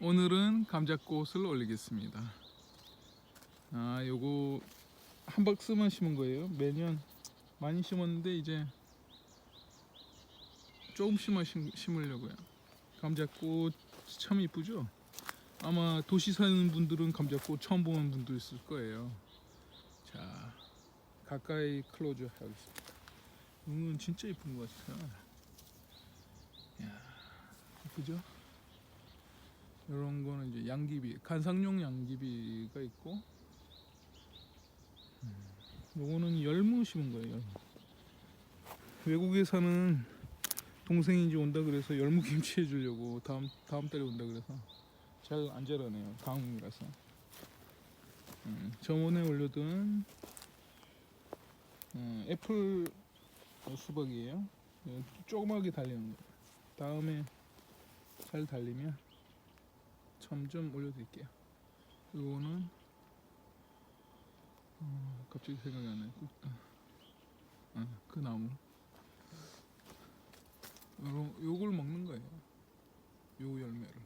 오늘은 감자꽃을 올리겠습니다. 아, 요거 한 박스만 심은 거예요. 매년 많이 심었는데 이제 조금씩만 심, 심으려고요. 감자꽃 참 이쁘죠? 아마 도시 사는 분들은 감자꽃 처음 보는 분도 있을 거예요. 자, 가까이 클로즈 하겠습니다. 이건 진짜 이쁜 것 같아요. 야, 이쁘죠? 이런 거는 이제 양귀비, 간상용 양귀비가 있고, 음, 요거는 열무 심은 거예요. 열무. 외국에 사는 동생이 이제 온다 그래서 열무 김치 해주려고 다음 다음 달에 온다 그래서 잘 안 자라네요. 다음이라서. 음, 저번에 올려둔 음, 애플 수박이에요. 예, 조그맣게 달리는 거. 다음에 잘 달리면 점점 올려드릴게요. 이거는 어, 갑자기 생각이 안 나요. 꾹, 아, 그 나무. 요걸 먹는 거예요. 요 열매를.